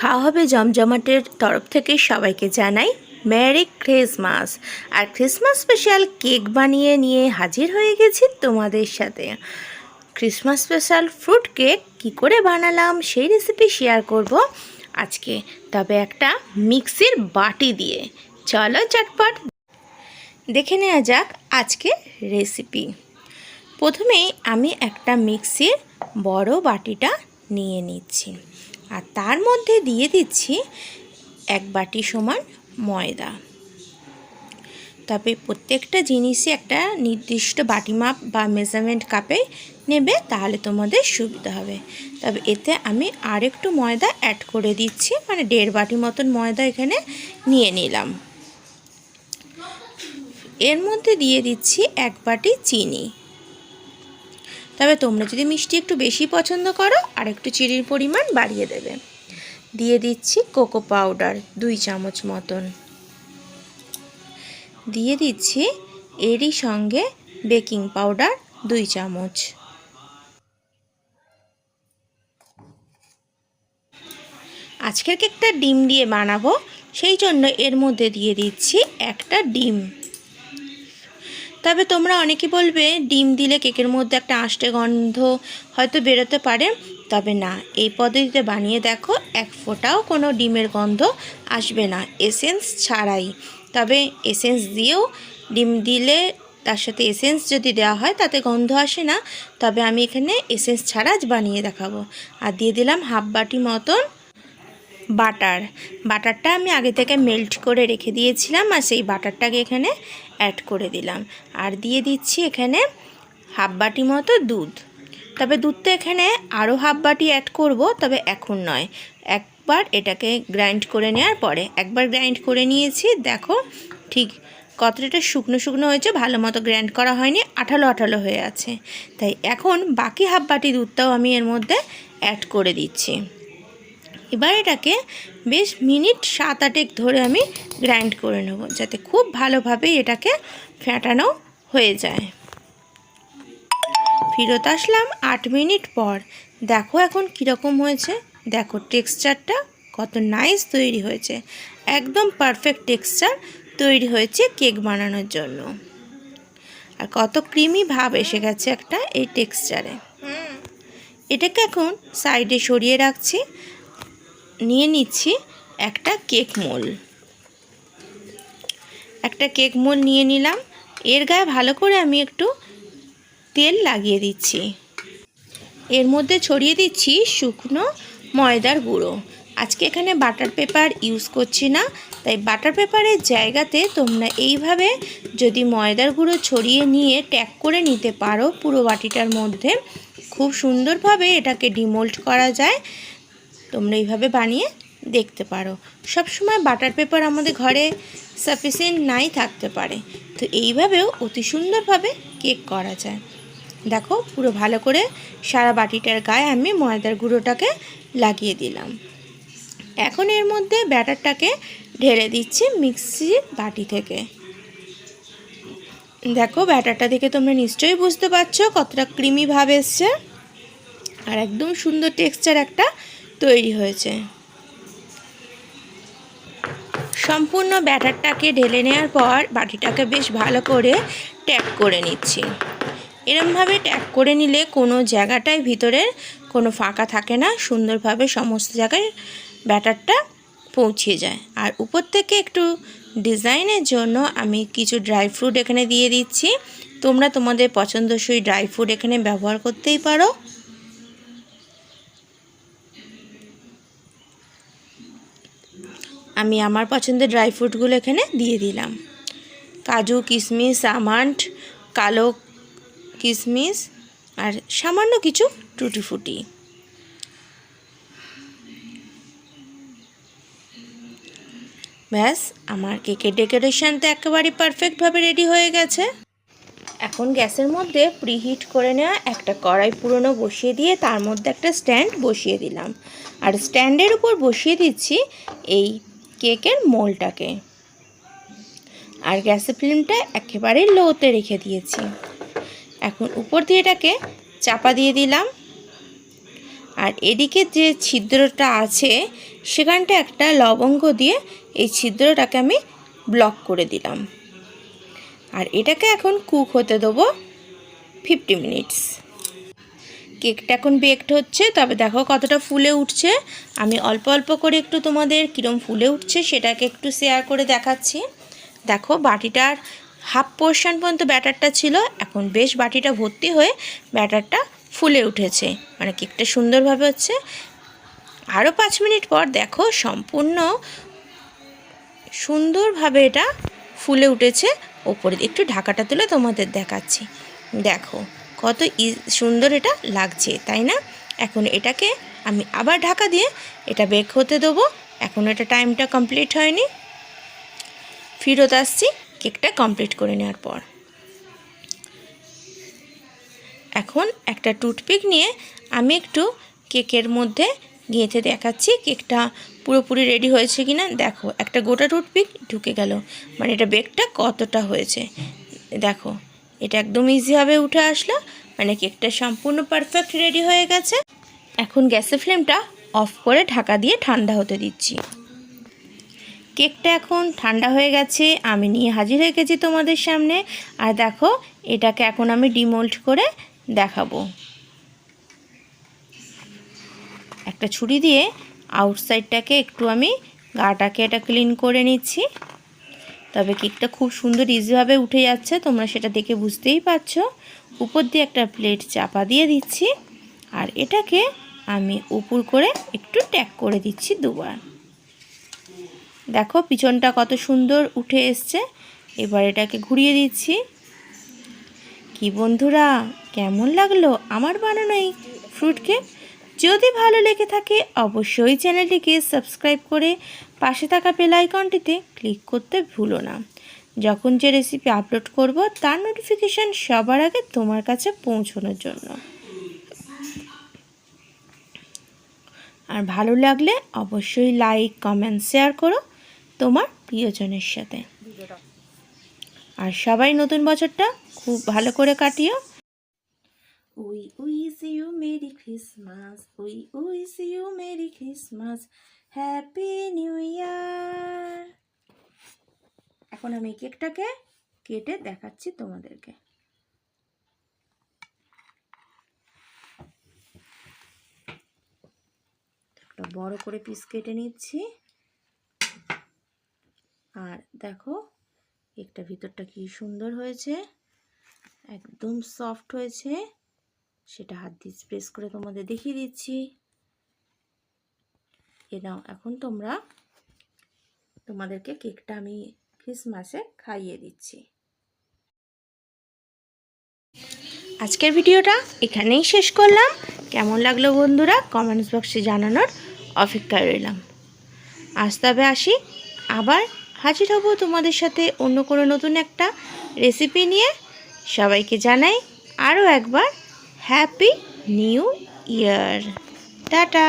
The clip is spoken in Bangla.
খাওয়া হবে জমজমাটের তরফ থেকে সবাইকে জানাই মেরি ক্রিসমাস। আর ক্রিসমাস স্পেশাল কেক বানিয়ে নিয়ে হাজির হয়ে গেছি তোমাদের সাথে। ক্রিসমাস স্পেশাল ফ্রুট কেক কি করে বানালাম সেই রেসিপি শেয়ার করব আজকে। তবে একটা মিক্সির বাটি দিয়ে। চলো চটপট। দেখে নেওয়া যাক আজকে রেসিপি প্রথমেই আমি একটা মিক্সির বড় বাটিটা নিয়ে নিচ্ছি। আর তার মধ্যে দিয়ে দিচ্ছি এক বাটি সমান ময়দা। তবে প্রত্যেকটা জিনিসই একটা নির্দিষ্ট বাটি মাপ বা মেজারমেন্ট কাপে নেবে, তাহলে তোমাদের সুবিধা হবে। তবে এতে আমি আর একটু ময়দা অ্যাড করে দিচ্ছি মানে দেড় বাটি মতন ময়দা এখানে নিয়ে নিলাম। এর মধ্যে দিয়ে দিচ্ছি এক বাটি চিনি। তবে তোমরা যদি মিষ্টি একটু বেশি পছন্দ করো, আর একটু চিনির পরিমাণ বাড়িয়ে দেবে। দিয়ে দিচ্ছি কোকো পাউডার, দুই চামচ মতন। দিয়ে দিচ্ছি এরই সঙ্গে বেকিং পাউডার, দুই চামচ। আজকের কেকটা ডিম দিয়ে বানাবো, সেই জন্য এর মধ্যে দিয়ে দিচ্ছি একটা ডিম। তবে তোমরা অনেকে বলবে, ডিম দিলে কেকের মধ্যে একটা আষ্টে গন্ধ হয়তো বেরোতে পারে, তবে না, এই পদ্ধতিতে বানিয়ে দেখো, এক ফোঁটাও কোনো ডিমের গন্ধ আসবে না, এসেন্স ছাড়াই। তবে এসেন্স দিয়েও ডিম দিলে তার সাথে এসেন্স যদি দেওয়া হয়, তাতে গন্ধ আসে না, তবে আমি এখানে এসেন্স ছাড়া বানিয়ে দেখাবো। আর দিয়ে দিলাম হাফ বাটি মতন বাটার। বাটারটা আমি আগে থেকে মেল্ট করে রেখে দিয়েছিলাম আর সেই বাটারটাকে এখানে অ্যাড করে দিলাম। আর দিয়ে দিচ্ছি এখানে হাফ বাটি মতো দুধ। তবে দুধটা এখানে আরও হাফ বাটি অ্যাড করব, তবে এখন নয়। একবার এটাকে গ্রাইন্ড করে নেওয়ার পরে, একবার গ্রাইন্ড করে নিয়েছি, দেখো ঠিক কতটা শুকনো শুকনো হয়েছে, ভালো মতো গ্রাইন্ড করা হয়নি, আঠালো আঠালো হয়ে আছে। তাই এখন বাকি হাফ বাটি দুধটাও আমি এর মধ্যে অ্যাড করে দিচ্ছি। এবার এটাকে বেশ মিনিট সাত আটেক ধরে আমি গ্রাইন্ড করে নেব, যাতে খুব ভালোভাবে এটাকে ফেটানো হয়ে যায়। ফিরত আসলাম আট মিনিট পর। দেখো এখন কীরকম হয়েছে। দেখো টেক্সচারটা কত নাইস তৈরি হয়েছে। একদম পারফেক্ট টেক্সচার তৈরি হয়েছে কেক বানানোর জন্য। আর কত ক্রিমি ভাব এসে গেছে একটা এই টেক্সচারে। এটাকে এখন সাইডে সরিয়ে রাখছি। নিয়ে নিচ্ছি একটা কেক মোল। একটা কেক মোল নিয়ে নিলাম। এর গায়ে ভালো করে আমি একটু তেল লাগিয়ে দিচ্ছি। এর মধ্যে ছড়িয়ে দিচ্ছি শুকনো ময়দার গুঁড়ো। আজকে এখানে বাটার পেপার ইউজ করছি না, তাই বাটার পেপারের জায়গাতে তোমরা এইভাবে যদি ময়দার গুঁড়ো ছড়িয়ে নিয়ে ট্যাগ করে নিতে পারো পুরো বাটিটার মধ্যে, খুব সুন্দরভাবে এটাকে ডিমোল্ড করা যায়। তোমরা এইভাবে বানিয়ে দেখতে পারো। সব সময় বাটার পেপার আমাদের ঘরে সাফিসিয়েন্ট নাই থাকতে পারে। তো এইভাবেও অতি সুন্দরভাবে কেক করা যায়। দেখো, পুরো ভালো করে সারা বাটিটার গায়ে আমি ময়দার গুঁড়োটাকে লাগিয়ে দিলাম। এখন এর মধ্যে ব্যাটারটাকে ঢেলে দিচ্ছি মিক্সির বাটি থেকে। দেখো, ব্যাটারটা দেখে তোমরা নিশ্চয়ই বুঝতে পারছ কতটা ক্রিমি ভাব এসছে। আর একদম সুন্দর টেক্সচার একটা তৈরি হয়েছে। সম্পূর্ণ ব্যাটারটাকে ঢেলে নেওয়ার পর বাটিটাকে বেশ ভালো করে ট্যাপ করে নিচ্ছি। এরমভাবে ট্যাপ করে নিলে কোনো জায়গাটায় ভিতরে কোনো ফাঁকা থাকে না, সুন্দরভাবে সমস্ত জায়গায় ব্যাটারটা পৌঁছে যায়। আর উপর থেকে একটু ডিজাইনের জন্য আমি কিছু ড্রাই ফ্রুট এখানে দিয়ে দিচ্ছি। তোমরা তোমাদের পছন্দসই ড্রাই ফ্রুট এখানে ব্যবহার করতেই পারো। আমি আমার পছন্দের ড্রাই ফ্রুটগুলো এখানে দিয়ে দিলাম। কাজু কিশমিশ আমন্ড, কালো কিশমিশ আর সামান্য কিছু টুটি ফুটি ব্যাস, আমার কেকের ডেকোরেশন তো একেবারে পারফেক্টভাবে রেডি হয়ে গেছে। এখন গ্যাসের মধ্যে প্রিহিট করে নেওয়া একটা কড়াই পুরনো বসিয়ে দিয়ে তার মধ্যে একটা স্ট্যান্ড বসিয়ে দিলাম। আর স্ট্যান্ডের উপর বসিয়ে দিচ্ছি এই কেকের মোলটাকে। আর গ্যাসের ফ্লেমটা একেবারে লোতে রেখে দিয়েছি। এখন উপর দিয়ে এটাকে চাপা দিয়ে দিলাম। আর এদিকে যে ছিদ্রটা আছে, সেখানটা একটা লবঙ্গ দিয়ে এই ছিদ্রটাকে আমি ব্লক করে দিলাম। আর এটাকে এখন কুক হতে দেবো ফিফটি মিনিটস। কেকটা এখন বেকড হচ্ছে, তবে দেখো কতটা ফুলে উঠছে। আমি অল্প অল্প করে একটু তোমাদের কীরম ফুলে উঠছে সেটাকে একটু শেয়ার করে দেখাচ্ছি। দেখো বাটিটার হাফ পোর্শন পর্যন্ত ব্যাটারটা ছিল, এখন বেশ বাটিটা ভর্তি হয়ে ব্যাটারটা ফুলে উঠেছে। মানে কেকটা সুন্দরভাবে হচ্ছে। আরও পাঁচ মিনিট পর দেখো সম্পূর্ণ সুন্দরভাবে এটা ফুলে উঠেছে, ওপরে একটু ঢাকাটা তুলে তোমাদের দেখাচ্ছি। দেখো কত সুন্দর এটা লাগছে, তাই না? এখন এটাকে আমি আবার ঢাকা দিয়ে এটা বেক হতে দেবো। এখন এটা টাইমটা কমপ্লিট হয়নি। ফিরত আসছি, কেকটা কমপ্লিট করে নেওয়ার পর। এখন একটা টুথপিক নিয়ে আমি একটু কেকের মধ্যে গেঁথে দেখাচ্ছি, কেকটা পুরোপুরি রেডি হয়েছে কি না দেখো, একটা গোটা টুথপিক ঢুকে গেল। মানে এটা বেকটা কতটা হয়েছে? দেখো। এটা একদম ইজিভাবে উঠে আসলো। মানে কেকটা সম্পূর্ণ পারফেক্ট রেডি হয়ে গেছে। এখন গ্যাসের ফ্লেমটা অফ করে ঢাকা দিয়ে ঠান্ডা হতে দিচ্ছি। কেকটা এখন ঠান্ডা হয়ে গেছে, আমি নিয়ে হাজির হয়ে গেছি তোমাদের সামনে। আর দেখো, এটাকে এখন আমি ডিমোল্ড করে দেখাবো। একটা ছুরি দিয়ে আউটসাইডটাকে একটু আমি গাটাকে এটা ক্লিন করে নিচ্ছি। তবে কেকটা খুব সুন্দর ইজিভাবে উঠে যাচ্ছে, তোমরা সেটা দেখে বুঝতেই পারছ। উপর দিয়ে একটা প্লেট চাপা দিয়ে দিচ্ছি, আর এটাকে আমি উপর করে একটু ট্যাগ করে দিচ্ছি দুবার। দেখো পিছনটা কত সুন্দর উঠে এসছে, এবার এটাকে ঘুরিয়ে দিচ্ছি। কি বন্ধুরা, কেমন লাগল আমার বানানো এই ফ্রুট কেক যদি ভালো লেগে থাকে, অবশ্যই চ্যানেলটিকে সাবস্ক্রাইব করে পাশে থাকা বেল আইকনটিতে ক্লিক করতে ভুলো না। যখন যে রেসিপি আপলোড করব, তার নোটিফিকেশান সবার আগে তোমার কাছে পৌঁছানোর জন্য। আর ভালো লাগলে অবশ্যই লাইক, কমেন্ট, শেয়ার করো তোমার প্রিয়জনের সাথে। আর সবাই নতুন বছরটা খুব ভালো করে কাটিও। We wish you merry Christmas we wish you merry Christmas happy new year এখন আমি কেকটাকে কেটে দেখাচ্ছি তোমাদেরকে। একটা বড় করে পিস কেটে নিচ্ছি। আর দেখো, কেকটা ভিতরটা কি সুন্দর হয়েছে। একদম সফট হয়েছে। সেটা হাত দিয়ে স্প্রেস করে তোমাদের দেখিয়ে দিচ্ছি। এ নাও, এখন তোমরা তোমাদেরকে কেকটা আমি ক্রিসমাসে খাইয়ে দিচ্ছি। আজকের ভিডিওটা এখানেই শেষ করলাম। কেমন লাগল বন্ধুরা? কমেন্টস বক্সে জানানোর অপেক্ষায় রইলাম। আজ তবে আসি, আবার হাজির হব তোমাদের সাথে অন্য কোনো নতুন একটা রেসিপি নিয়ে। সবাইকে জানাই আরও একবার হ্যাপি নিউ ইয়ার টাটা